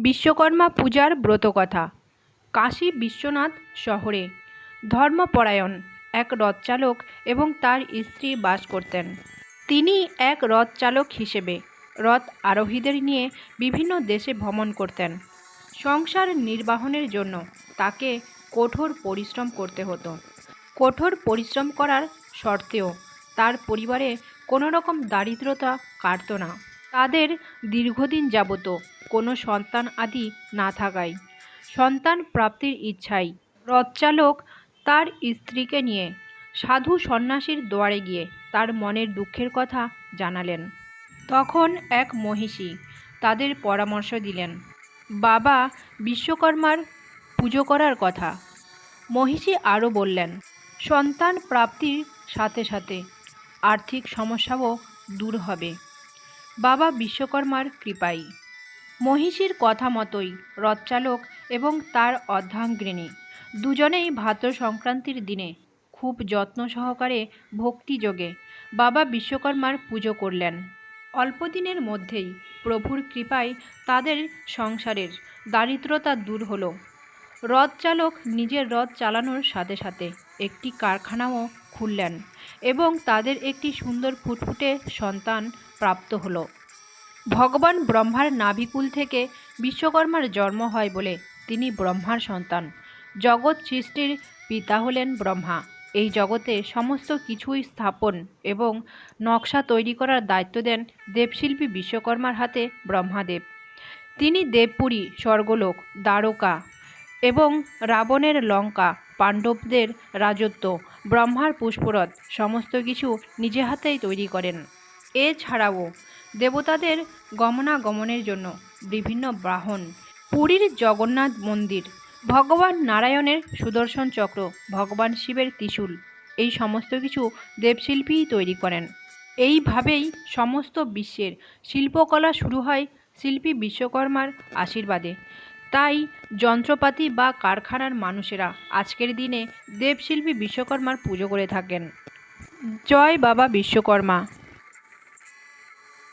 বিশ্বকর্মা পূজার ব্রতকথা। কাশী বিশ্বনাথ শহরে। ধর্মপরায়ণ, এক রথচালক এবং তার স্ত্রী বাস করতেন। তিনি এক রথচালক হিসেবে রথ আরোহীদের নিয়ে বিভিন্ন দেশে ভ্রমণ করতেন। সংসার নির্বাহনের জন্য তাকে কঠোর পরিশ্রম করতে হতো। কঠোর পরিশ্রম করার শর্তেও তার পরিবারে কোনো রকম দারিদ্রতা কাটতো না। তাদের দীর্ঘদিন যাবত কোনো সন্তান আদি না থাকায়। সন্তান প্রাপ্তির ইচ্ছায় রথচালক তার স্ত্রীকে নিয়ে সাধু সন্ন্যাসীর দুয়ারে গিয়ে তার মনের দুঃখের কথা জানালেন। তখন এক মহিষী তাদের পরামর্শ দিলেন, বাবা, বিশ্বকর্মার পুজো করার কথা। মহিষী আরও বললেন, সন্তান প্রাপ্তির সাথে সাথে আর্থিক সমস্যাও দূর হবে। বাবা বিশ্বকর্মার কৃপাই। মহিষীর কথা মতোই রথচালক এবং তার অর্ধাঙ্গিনী দুজনেই ভাদ্র সংক্রান্তির দিনে খুব যত্ন সহকারে ভক্তিযোগে বাবা বিশ্বকর্মার পুজো করলেন। অল্পদিনের মধ্যেই প্রভুর কৃপায় তাদের সংসারের দারিদ্রতা দূর হলো। রথ চালক নিজের রথ চালানোর সাথে সাথে একটি কারখানাও খুললেন এবং তাদের একটি সুন্দর ফুটফুটে সন্তান প্রাপ্ত হলো। ভগবান ব্রহ্মার নাভিকুল থেকে বিশ্বকর্মার জন্ম হয় বলে তিনি ব্রহ্মার সন্তান। জগৎ সৃষ্টির পিতা হলেন ব্রহ্মা। এই জগতে সমস্ত কিছুই স্থাপন এবং নকশা তৈরি করার দায়িত্ব দেন দেবশিল্পী বিশ্বকর্মার হাতে ব্রহ্মাদেব। তিনি দেবপুরী, স্বর্গলোক, দ্বারকা এবং রাবণের লঙ্কা, পাণ্ডবদের রাজত্ব, ব্রহ্মার পুষ্পরথ, সমস্ত কিছু নিজে হাতেই তৈরি করেন। এছাড়াও দেবতাদের গমনাগমনের জন্য বিভিন্ন বাহন, পুরীর জগন্নাথ মন্দির, ভগবান নারায়ণের সুদর্শন চক্র, ভগবান শিবের ত্রিশূল, এই সমস্ত কিছু দেবশিল্পীই তৈরি করেন। এইভাবেই সমস্ত বিশ্বের শিল্পকলা শুরু হয় শিল্পী বিশ্বকর্মার আশীর্বাদে। তাই যন্ত্রপাতি বা কারখানার মানুষেরা আজকের দিনে দেবশিল্পী বিশ্বকর্মার পুজো করে থাকেন। জয় বাবা বিশ্বকর্মা।